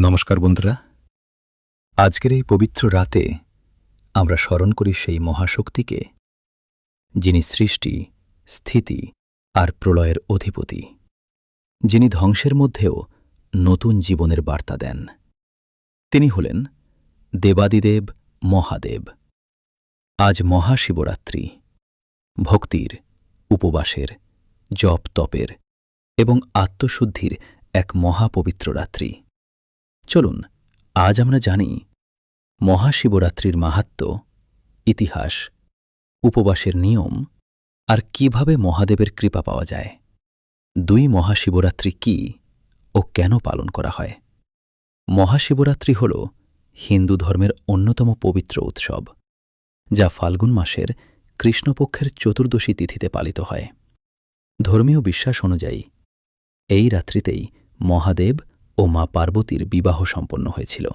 নমস্কার বন্ধুরা। আজকের এই পবিত্র রাতে আমরা স্মরণ করি সেই মহাশক্তিকে, যিনি সৃষ্টি, স্থিতি আর প্রলয়ের অধিপতি, যিনি ধ্বংসের মধ্যেও নতুন জীবনের বার্তা দেন। তিনি হলেন দেবাদিদেব মহাদেব। আজ মহাশিবরাত্রি, ভক্তির, উপবাসের জপ তপের এবং আত্মশুদ্ধির এক মহাপবিত্র রাত্রি। চলুন, আজ আমরা জানি মহাশিবরাত্রির মাহাত্ম্য, ইতিহাস, উপবাসের নিয়ম আর কীভাবে মহাদেবের কৃপা পাওয়া যায়। দুই মহাশিবরাত্রি কি ও কেন পালন করা হয়? মহাশিবরাত্রি হল হিন্দু ধর্মের অন্যতম পবিত্র উৎসব, যা ফাল্গুন মাসের কৃষ্ণপক্ষের চতুর্দশী তিথিতে পালিত হয়। ধর্মীয় বিশ্বাস অনুযায়ী, এই রাত্রিতেই মহাদেব ও মা পার্বতীর বিবাহ সম্পন্ন হয়েছিল।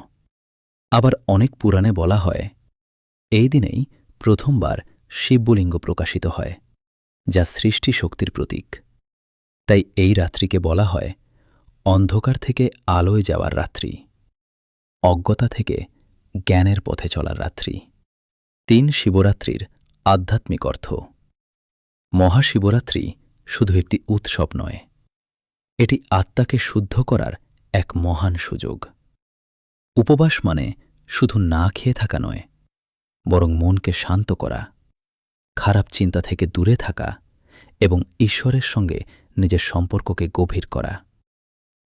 আবার অনেক পুরাণে বলা হয়, এই দিনেই প্রথমবার শিবলিঙ্গ প্রকাশিত হয়, যা সৃষ্টি শক্তির প্রতীক। তাই এই রাত্রিকে বলা হয়, অন্ধকার থেকে আলোয় যাওয়ার রাত্রি, অজ্ঞতা থেকে জ্ঞানের পথে চলার রাত্রি। তিন শিবরাত্রির আধ্যাত্মিক অর্থ। মহাশিবরাত্রি শুধু একটি উৎসব নয়, এটি আত্মাকে শুদ্ধ করার এক মহান সুযোগ। উপবাস মানে শুধু না খেয়ে থাকা নয়, বরং মনকে শান্ত করা, খারাপ চিন্তা থেকে দূরে থাকা এবং ঈশ্বরের সঙ্গে নিজের সম্পর্ককে গভীর করা।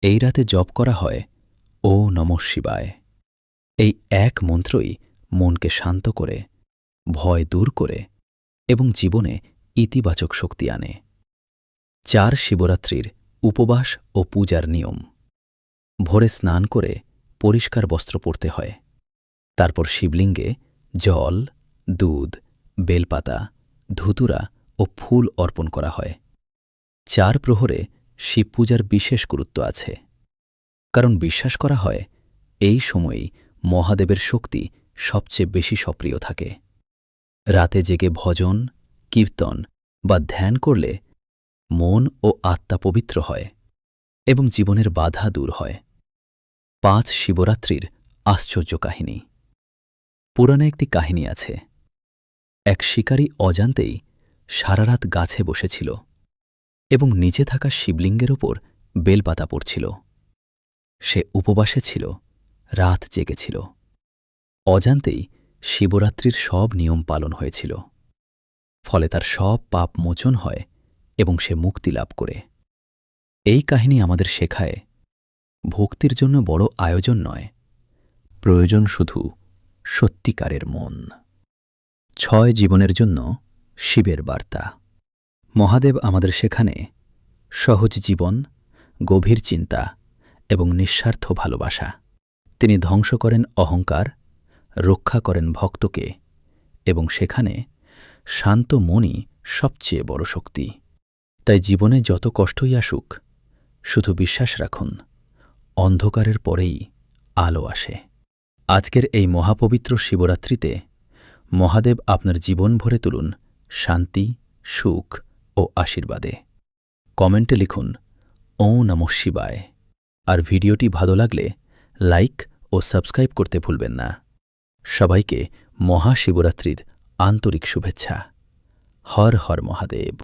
এই রাতে জপ করা হয়, ও নম শিবায়। এই এক মন্ত্রই মনকে শান্ত করে, ভয় দূর করে এবং জীবনে ইতিবাচক শক্তি আনে। চার শিবরাত্রির উপবাস ও পূজার নিয়ম। ভোরে স্নান করে পরিষ্কার বস্ত্র পরতে হয়। তারপর শিবলিঙ্গে জল, দুধ, বেলপাতা, ধুতুরা ও ফুল অর্পণ করা হয়। চার প্রহরে শিব পূজার বিশেষ গুরুত্ব আছে। কারণ বিশ্বাস করা হয়, এই সময়েই মহাদেবের শক্তি সবচেয়ে বেশি সক্রিয় থাকে। রাতে জেগে ভজন, কীর্তন বা ধ্যান করলে মন ও আত্মা পবিত্র হয় এবং জীবনের বাধা দূর হয়। পাঁচ শিবরাত্রির আশ্চর্য কাহিনী। পুরাণে একটি কাহিনী আছে। এক শিকারী অজান্তেই সারারাত গাছে বসেছিল এবং নিচে থাকা শিবলিঙ্গের ওপর বেলপাতা পড়ছিল। সে উপবাসে ছিল, রাত জেগেছিল। অজান্তেই শিবরাত্রির সব নিয়ম পালন হয়েছিল। ফলে তার সব পাপ মোচন হয় এবং সে মুক্তি লাভ করে। এই কাহিনী আমাদের শেখায় ভক্তির জন্য বড় আয়োজন নয়, প্রয়োজন শুধু সত্যিকারের মন। ছয় জীবনের জন্য শিবের বার্তা। মহাদেব আমাদের সেখানে সহজ জীবন, গভীর চিন্তা এবং নিঃস্বার্থ ভালোবাসা। তিনি ধ্বংস করেন অহংকার, রক্ষা করেন ভক্তকে এবং সেখানে শান্ত মনই সবচেয়ে বড় শক্তি। তাই জীবনে যত কষ্টই আসুক, শুধু বিশ্বাস রাখুন। অন্ধকারের পরেই আলো আসে। আজকের এই মহাপবিত্র শিবরাত্রিতে মহাদেব আপনার জীবন ভরে তুলুন শান্তি, সুখ ও আশীর্বাদে। কমেন্টে লিখুন ও নম শিবায়। আর ভিডিওটি ভালো লাগলে লাইক ও সাবস্ক্রাইব করতে ভুলবেন না। সবাইকে মহাশিবরাত্রির আন্তরিক শুভেচ্ছা। হর হর মহাদেব।